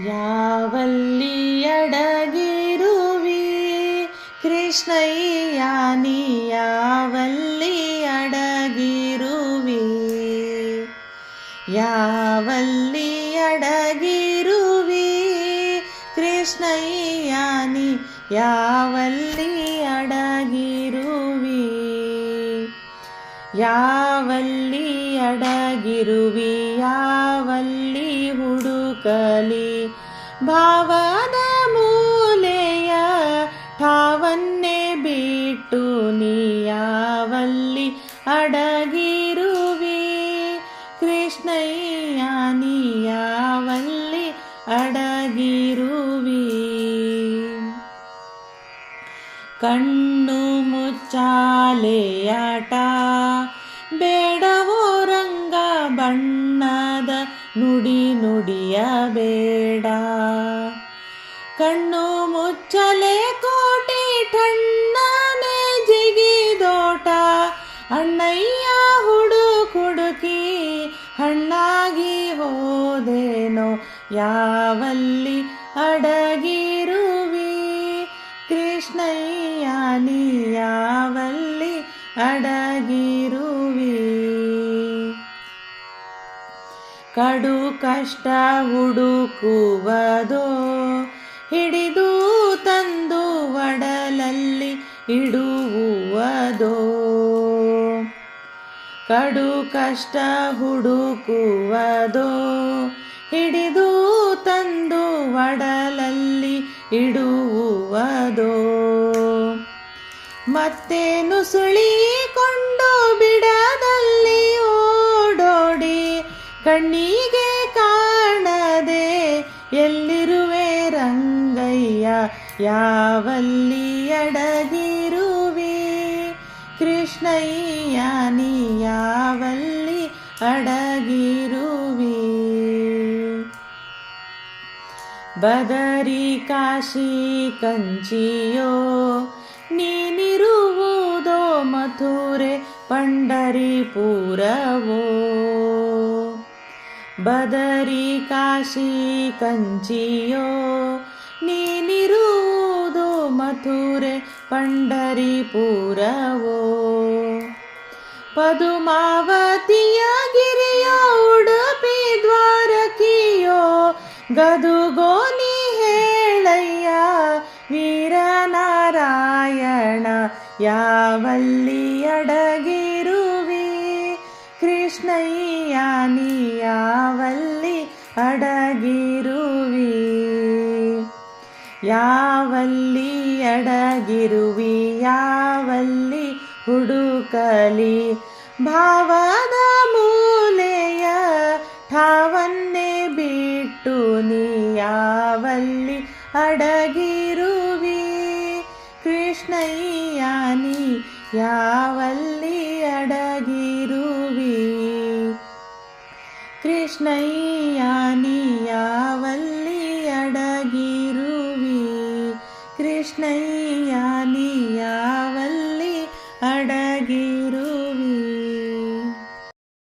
ಯಾವಲ್ಲಿ ಅಡಗಿರುವಿ? ಕೃಷ್ಣಯ್ಯ, ನೀ ಯಾವಲ್ಲಿ ಅಡಗಿರುವಿ? ಯಾವಲ್ಲಿ ಅಡಗಿರುವಿ? ಕೃಷ್ಣಯ್ಯ, ನೀ ಯಾವಲ್ಲಿ ಅಡಗಿರುವಿ? ಯಾವಲ್ಲಿ ಅಡಗಿರುವಿ? ಯಾವಲ್ಲಿ ಹುಡುಕಲಿ ಭಾವದ ಮೂಲೆಯ ಠಾವನ್ನೇ ಬಿಟ್ಟು ನೀ ಯಾವಲ್ಲಿ ಅಡಗಿರುವಿ. ಕೃಷ್ಣಯ್ಯ ನೀಯಾವಲ್ಲಿ ಅಡಗಿರುವಿ. ಕಣ್ಣು ಮುಚ್ಚಾಲೆಯಾಟ, ಬೇಡವೋ ರಂಗ ನುಡಿಯ ಬೇಡ. ಕಣ್ಣು ಮುಚ್ಚಲೆ ಕೋಟಿ ಠಣ್ಣನೆ ಜಿಗಿದೋಟ ಅಣ್ಣಯ್ಯ ಹುಡುಕುಡುಕಿ ಹಣ್ಣಾಗಿ ಹೋದೇನೋ. ಯಾವಲ್ಲಿ ಅಡಗಿರುವಿ? ಕೃಷ್ಣಯ್ಯ, ನೀ ಯಾವಲ್ಲಿ ಅಡಗಿರುವಿ? ಕಡು ಕಷ್ಟ ಹುಡುಕುವುದೋ? ಹಿಡಿದು ತಂದು ಒಡಲಲ್ಲಿ ಇಡುವುದೋ ಕಡು ಕಷ್ಟ ಹುಡುಕುವುದೋ? ಹಿಡಿದು ತಂದು ಒಡಲಲ್ಲಿ ಇಡುವುದೋ ಮತ್ತೆ ನುಸುಳಿಕೊಂಡು ಕಣ್ಣಿಗೆ ಕಾಣದೆ ಎಲ್ಲಿರುವೆ ರಂಗಯ್ಯ? ಯಾವಲ್ಲಿ ಅಡಗಿರುವಿ? ಕೃಷ್ಣಯ್ಯ, ನೀ ಯಾವಲ್ಲಿ ಅಡಗಿರುವಿ? ಬದರಿ ಕಾಶಿ ಕಂಚಿಯೋ, ನೀನಿರುವುದೋ ಮಥುರೆ ಪಂಡರಿಪುರವೋ? ಬದರಿ ಕಾಶಿ ಕಂಚಿಯೋ, ನೀನಿರುವುದು ಮಥುರೆ ಪಂಡರಿಪುರವೋ. ಪದುಮಾವತಿಯ ಗಿರಿಯೋ ಉಡುಪಿ ದ್ವಾರಕಿಯೋ ಗದುಗೋನಿ ಹೇಳಯ್ಯ ವೀರನಾರಾಯಣ, ಯಾವಲ್ಲಿ ಅಡಗಿರುವಿ ಕೃಷ್ಣಯ್ಯ ನೀ ಅಡಗಿರುವಿ. ಯಾವಲ್ಲಿ ಅಡಗಿರುವಿ, ಯಾವಲ್ಲಿ ಹುಡುಕಲಿ. ಭಾವದ ಮೂಲೆಯ ಠಾವನ್ನೇ ಬಿಟ್ಟು ನೀ ಯಾವಲ್ಲಿ ಅಡಗಿರುವಿ. ಕೃಷ್ಣಯ್ಯ, ನೀ ಯಾವಲ್ಲಿ ಅಡಗಿರುವಿ कृष्ण यानी यावडगिरु कृष्ण यानी यावल्